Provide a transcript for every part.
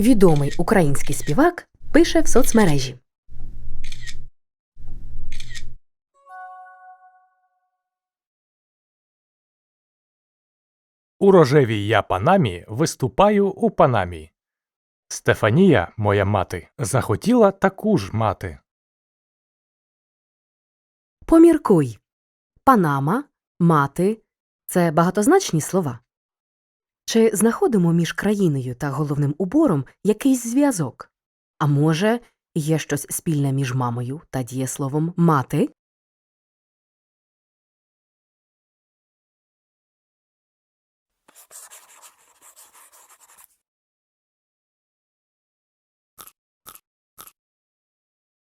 Відомий український співак пише в соцмережі. У рожевій я панамі виступаю у панамі. Стефанія, моя мати, захотіла таку ж мати. Поміркуй. Панама, мати це багатозначні слова. Чи знаходимо між країною та головним убором якийсь зв'язок? А може, є щось спільне між мамою та дієсловом мати?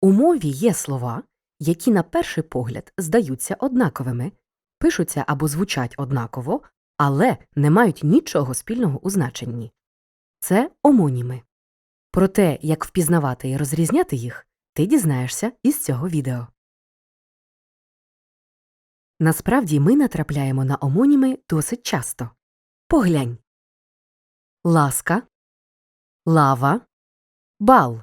У мові є слова, які на перший погляд здаються однаковими, пишуться або звучать однаково, але не мають нічого спільного у значенні. Це омоніми. Про те, як впізнавати і розрізняти їх, ти дізнаєшся із цього відео. Насправді ми натрапляємо на омоніми досить часто. Поглянь. Ласка, лава, бал.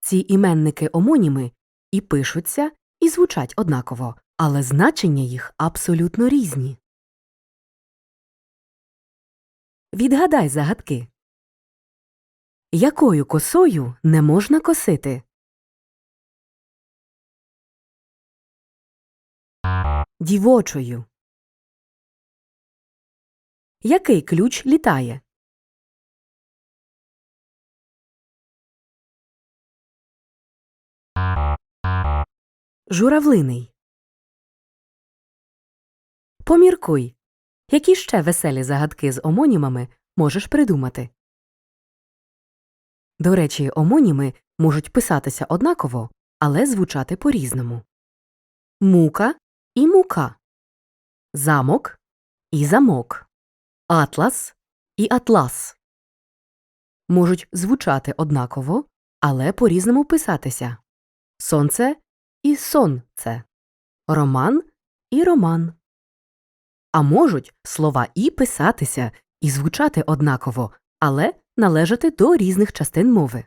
Ці іменники омоніми і пишуться, і звучать однаково, але значення їх абсолютно різні. Відгадай загадки. Якою косою не можна косити? Дівочою. Який ключ літає? Журавлиний. Поміркуй. Які ще веселі загадки з омонімами можеш придумати? До речі, омоніми можуть писатися однаково, але звучати по-різному. Мука і мука. Замок і замок. Атлас і атлас. Можуть звучати однаково, але по-різному писатися. Сонце і сонце. Роман і роман. А можуть слова і писатися, і звучати однаково, але належати до різних частин мови.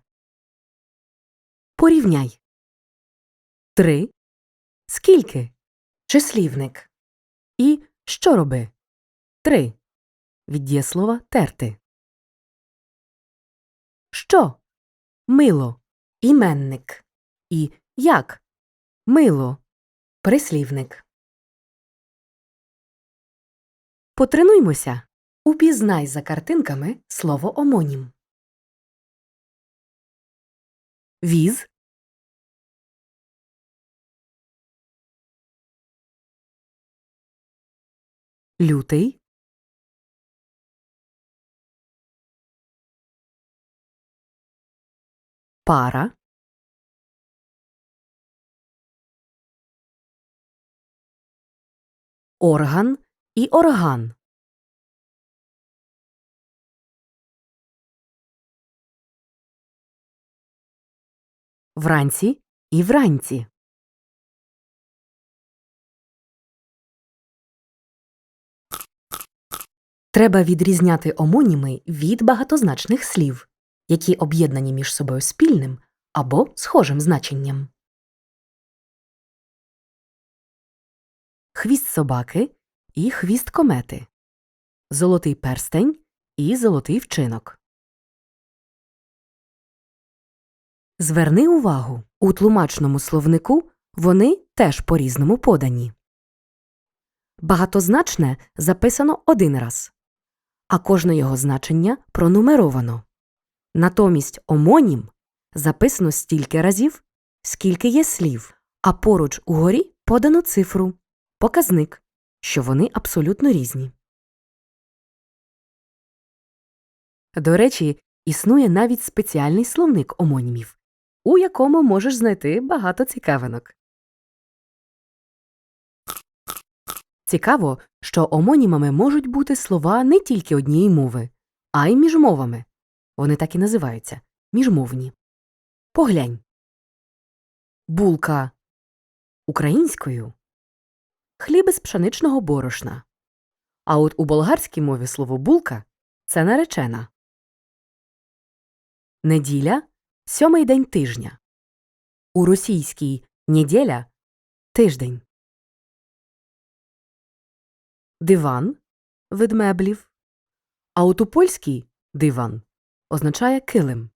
Порівняй. Три. Скільки? Числівник. І що роби? Три. Від дієслова терти. Що? Мило. Іменник. І як? Мило. Прислівник. Потренуймося. Упізнай за картинками слово омонім. Віз. Лютий. Пара. Орган і орган. Вранці і вранці. Треба відрізняти омоніми від багатозначних слів, які об'єднані між собою спільним або схожим значенням. Хвіст собаки і хвіст комети. Золотий перстень і золотий вчинок. Зверни увагу, у тлумачному словнику вони теж по-різному подані. Багатозначне записано один раз, а кожне його значення пронумеровано. Натомість омонім записано стільки разів, скільки є слів, а поруч угорі подано цифру показник, що вони абсолютно різні. До речі, існує навіть спеціальний словник омонімів, у якому можеш знайти багато цікавинок. Цікаво, що омонімами можуть бути слова не тільки однієї мови, а й між мовами. Вони так і називаються міжмовні. Поглянь. Булка українською хліб із пшеничного борошна. А от у болгарській мові слово булка це наречена. неділя сьомий день тижня. У російській неділя тиждень. Диван вид меблів. А от у польській диван означає килим.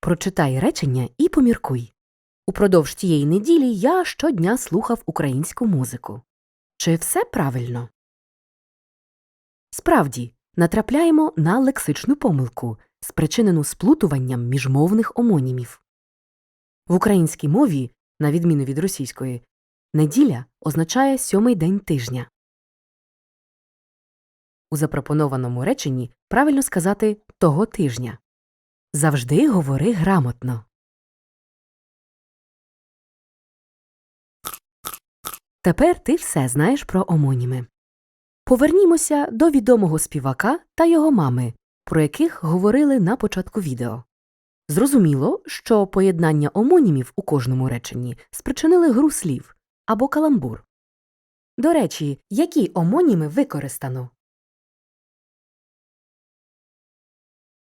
Прочитай речення і поміркуй. Упродовж тієї неділі я щодня слухав українську музику. Чи все правильно? Справді, натрапляємо на лексичну помилку, спричинену сплутуванням міжмовних омонімів. В українській мові, на відміну від російської, неділя означає сьомий день тижня. У запропонованому реченні правильно сказати того тижня. Завжди говори грамотно. Тепер ти все знаєш про омоніми. Повернімося до відомого співака та його мами, про яких говорили на початку відео. Зрозуміло, що поєднання омонімів у кожному реченні спричинили гру слів або каламбур. До речі, які омоніми використано?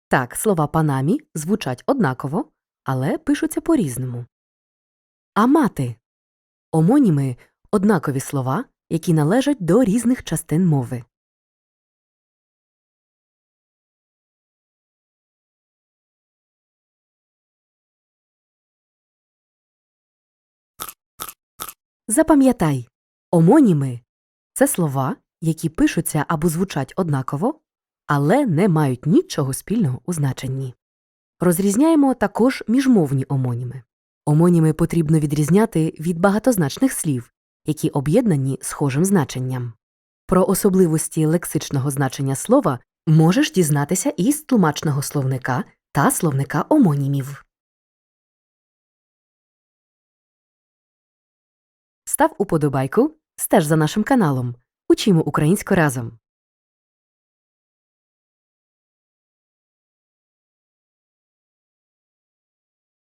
Так, слова панамі звучать однаково, але пишуться по-різному. А мати омоніми однакові слова, які належать до різних частин мови. Запам'ятай, омоніми це слова, які пишуться або звучать однаково, але не мають нічого спільного у значенні. Розрізняємо також міжмовні омоніми. Омоніми потрібно відрізняти від багатозначних слів, які об'єднані схожим значенням. Про особливості лексичного значення слова можеш дізнатися із тлумачного словника та словника омонімів. Став уподобайку, стеж за нашим каналом. Учимо українську разом.